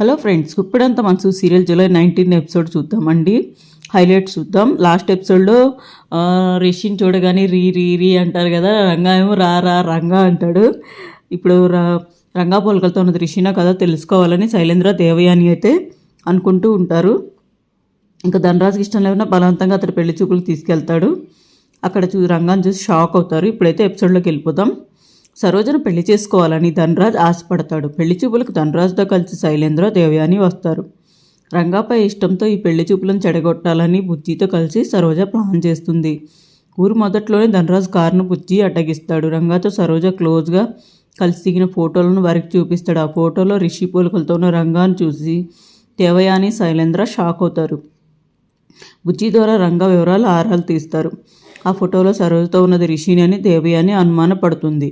Hello friends ఇప్పుడంతా మనసు serial July nineteen episode చూద్దామండి. హైలైట్స్ చూద్దాం. లాస్ట్ ఎపిసోడ్లో రిషిని చూడగానే రీ రీ రీ అంటారు కదా రంగా ఏమో రా రా రంగా అంటాడు. ఇప్పుడు రా రంగా పోలికలతో ఉన్నది రిషినా కదా తెలుసుకోవాలని శైలేంద్ర దేవయాని అయితే అనుకుంటూ ఉంటారు. ఇంకా ధనరాజుకి ఇష్టం లేకుండా బలవంతంగా అతడు పెళ్ళి చూపులకు తీసుకెళ్తాడు. అక్కడ చూ రంగాన్ని చూసి షాక్ అవుతారు. ఇప్పుడైతే ఎపిసోడ్లోకి వెళ్ళిపోదాం. సరోజను పెళ్ళి చేసుకోవాలని ధనరాజ్ ఆశపడతాడు. పెళ్ళి చూపులకు ధనరాజ్తో కలిసి శైలేంద్ర దేవయాని వస్తారు. రంగాపై ఇష్టంతో ఈ పెళ్ళి చూపులను చెడగొట్టాలని బుజ్జితో కలిసి సరోజ ప్లాన్ చేస్తుంది. ఊరు మొదట్లోనే ధనరాజ్ కారును బుజ్జి అడ్డగిస్తాడు. రంగాతో సరోజ క్లోజ్గా కలిసి దిగిన ఫోటోలను వారికి చూపిస్తాడు. ఆ ఫోటోలో రిషి పోలికలతో ఉన్న రంగాన్ని చూసి దేవయాని శైలేంద్ర షాక్ అవుతారు. బుజ్జి ద్వారా రంగ వివరాలు ఆరాలు తీస్తారు. ఆ ఫోటోలో సరోజతో ఉన్నది రిషిని అని దేవయాని అనుమానపడుతుంది.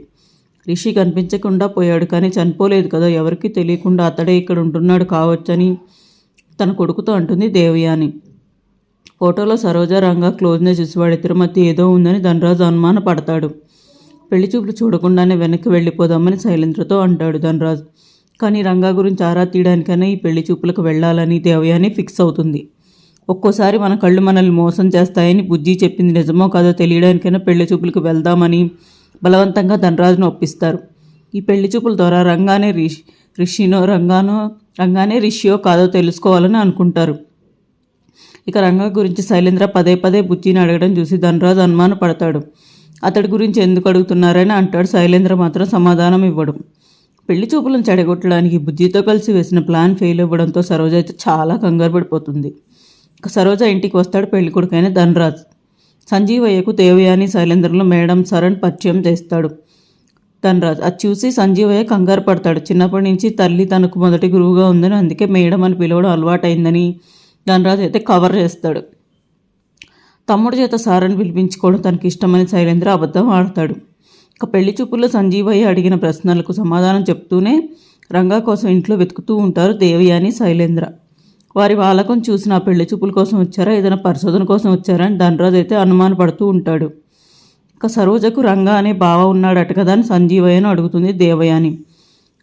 రిషి కనిపించకుండా పోయాడు. కానీ చనిపోలేదు కదా ఎవరికి తెలియకుండా అతడే ఇక్కడ ఉంటున్నాడు కావచ్చని తన కొడుకుతో అంటుంది దేవయాని. ఫోటోలో సరోజారంగా రంగా క్లోజ్నే చూసి ఏదో ఉందని ధనరాజు అనుమాన పడతాడు పెళ్ళి చూపులు చూడకుండానే వెనక్కి వెళ్ళిపోదామని శైలేంద్రతో అంటాడు ధనరాజు. కానీ రంగా గురించి ఆరా తీయడానికైనా ఈ పెళ్ళి చూపులకు వెళ్ళాలని దేవయాని ఫిక్స్ అవుతుంది. ఒక్కోసారి మన కళ్ళు మనల్ని మోసం చేస్తాయని బుజ్జి చెప్పింది నిజమో కాదో తెలియడానికైనా పెళ్ళి చూపులకు వెళ్దామని బలవంతంగా ధనరాజును ఒప్పిస్తారు. ఈ పెళ్ళి చూపుల ద్వారా రంగానే రిషి రిషినో రంగానో రంగానే రిషియో కాదో తెలుసుకోవాలని అనుకుంటారు. ఇక రంగా గురించి శైలేంద్ర పదే పదే బుజ్జిని అడగడం చూసి ధనరాజు అనుమాన పడతాడు అతడి గురించి ఎందుకు అడుగుతున్నారని అంటాడు శైలేంద్ర మాత్రం సమాధానం ఇవ్వడం. పెళ్ళి చూపులను చెడగొట్టడానికి బుజ్జితో కలిసి వేసిన ప్లాన్ ఫెయిల్ అవ్వడంతో సరోజ అయితే చాలా కంగారు పడిపోతుంది. ఇక సరోజ ఇంటికి వస్తాడు పెళ్ళి కొడుకైన ధనరాజ్. సంజీవయ్యకు దేవయాని శైలేంద్రలో మేడం సరణ్ పరిచయం చేస్తాడు. ధనరాజ్ అది చూసి సంజీవయ్య కంగారు పడతాడు. చిన్నప్పటి నుంచి తల్లి తనకు మొదటి గురువుగా ఉందని అందుకే మేడం అని పిలవడం అలవాటైందని ధనరాజ్ అయితే కవర్ చేస్తాడు. తమ్ముడు చేత సారని పిలిపించుకోవడం తనకి ఇష్టమని శైలేంద్ర అబద్ధం ఆడతాడు. ఇక పెళ్ళి చూపుల్లో సంజీవయ్య అడిగిన ప్రశ్నలకు సమాధానం చెప్తూనే రంగా కోసం ఇంట్లో వెతుకుతూ ఉంటారు దేవయాని శైలేంద్ర. వారి వాళ్ళకం చూసిన పెళ్ళి చూపుల కోసం వచ్చారా? ఏదైనా పరిశోధన కోసం వచ్చారా? అని ధనరాజు అయితే అనుమానపడుతూ ఉంటాడు. ఇక సరోజకు రంగా అనే బావ ఉన్నాడట కదా అని సంజీవయ్యను అడుగుతుంది దేవయాని.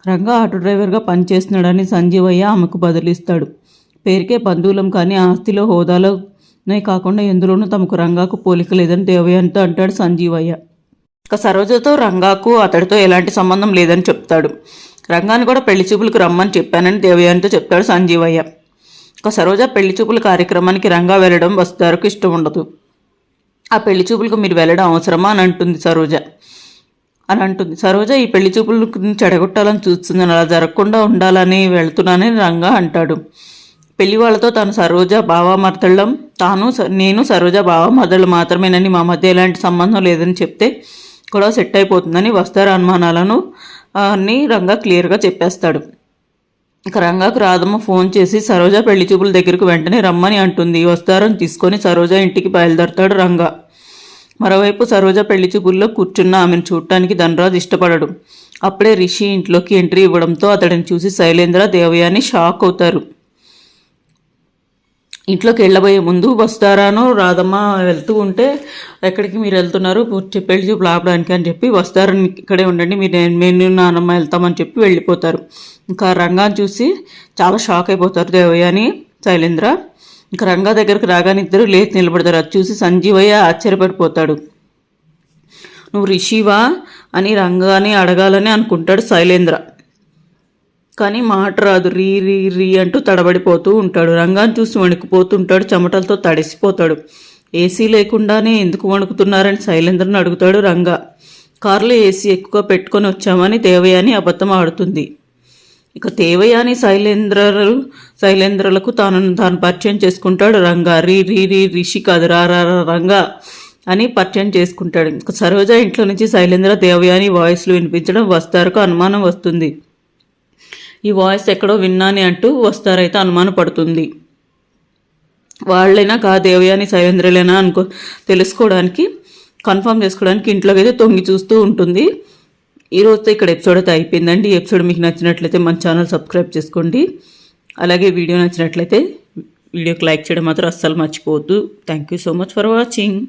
రంగా ఆటో డ్రైవర్గా పనిచేస్తున్నాడని సంజీవయ్య ఆమెకు బదిలిస్తాడు. పేరుకే బంధువులం కానీ ఆస్తిలో హోదాలోనే కాకుండా ఎందులోనూ తమకు రంగాకు పోలిక లేదని దేవయానితో అంటాడు సంజీవయ్య. ఇక సరోజతో రంగాకు అతడితో ఎలాంటి సంబంధం లేదని చెప్తాడు. రంగాన్ని కూడా పెళ్ళి చూపులకు రమ్మని చెప్పానని దేవయానితో చెప్తాడు సంజీవయ్య. ఇక సరోజ పెళ్ళి చూపుల కార్యక్రమానికి రంగా వెళ్ళడం వస్తారకు ఇష్టం ఉండదు. ఆ పెళ్ళి చూపులకు మీరు వెళ్ళడం అవసరమా అని అంటుంది సరోజ. అని అంటుంది. సరోజ ఈ పెళ్ళి చూపులు చెడగొట్టాలని చూస్తుందని అలా జరగకుండా ఉండాలని వెళ్తున్నానని రంగా అంటాడు. పెళ్ళి వాళ్ళతో తాను సరోజ బావమర్దళ్ళం తాను నేను సరోజ బావమర్దళ్ళు మాత్రమేనని మా మధ్య ఎలాంటి సంబంధం లేదని చెప్తే కూడా సెట్ అయిపోతుందని వస్తారు అనుమానాలను అన్ని రంగా క్లియర్గా చెప్పేస్తాడు. ఇక రంగాకు రాధమ్మ ఫోన్ చేసి సరోజ పెళ్ళి చూపుల దగ్గరకు వెంటనే రమ్మని అంటుంది. వస్తారని తీసుకొని సరోజ ఇంటికి బయలుదేరతాడు రంగా. మరోవైపు సరోజ పెళ్ళి చూపుల్లో కూర్చున్న ఆమెను చూడటానికి ధనరాజు ఇష్టపడడు. అప్పుడే రిషి ఇంట్లోకి ఎంట్రీ ఇవ్వడంతో అతడిని చూసి శైలేంద్ర దేవయాని షాక్ అవుతారు. ఇంట్లోకి వెళ్ళబోయే ముందు వస్తారానో రాదమ్మ వెళ్తూ ఉంటే ఎక్కడికి మీరు వెళ్తున్నారు? పెళ్ళి చూపులు ఆపడానికి అని చెప్పి వస్తారని ఇక్కడే ఉండండి మీరు నేను నానమ్మ వెళ్తామని చెప్పి వెళ్ళిపోతారు. ఇంకా రంగాన్ని చూసి చాలా షాక్ అయిపోతారు దేవయాని శైలేంద్ర. ఇంకా రంగా దగ్గరికి రాగానే ఇద్దరు లేచి నిలబడతారు. అది చూసి సంజీవయ్య ఆశ్చర్యపడిపోతాడు. నువ్వు రిషివా? అని రంగాని అడగాలని అనుకుంటాడు శైలేంద్ర. కానీ మాట రాదు. రీ రీ రీ అంటూ తడబడిపోతూ ఉంటాడు. రంగాన్ని చూసి వణికిపోతుంటాడు. చెమటలతో తడిసిపోతాడు. ఏసీ లేకుండానే ఎందుకు వణుకుతున్నారని శైలేంద్రను అడుగుతాడు రంగా. కారులో ఏసీ ఎక్కువ పెట్టుకొని వచ్చామని దేవయాని అబద్ధం ఆడుతుంది. ఇక దేవయాని శైలేంద్రలు శైలేంద్రలకు తాను తాను పరిచయం చేసుకుంటాడు రంగా. రీ రీ రీ రిషి కాదు. రా రా రా రంగా అని పరిచయం చేసుకుంటాడు. ఇక సరోజ ఇంట్లో నుంచి శైలేంద్ర దేవయాని వాయిస్లు వినిపించడం వస్తారకు అనుమానం వస్తుంది. ఈ వాయిస్ ఎక్కడో విన్నాని అంటూ వస్తారైతే అనుమాన పడుతుంది. వాళ్ళైనా కా దేవయాని సైవేంద్రులైనా అనుకో తెలుసుకోవడానికి కన్ఫర్మ్ చేసుకోవడానికి ఇంట్లోకి అయితే తొంగి చూస్తూ ఉంటుంది. ఈ ఇక్కడ ఎపిసోడ్ అయితే అయిపోయిందండి. ఈ ఎపిసోడ్ మీకు నచ్చినట్లయితే మన ఛానల్ సబ్స్క్రైబ్ చేసుకోండి. అలాగే వీడియో నచ్చినట్లయితే వీడియోకి లైక్ చేయడం మాత్రం అస్సలు మర్చిపోవద్దు. Thank you so much for watching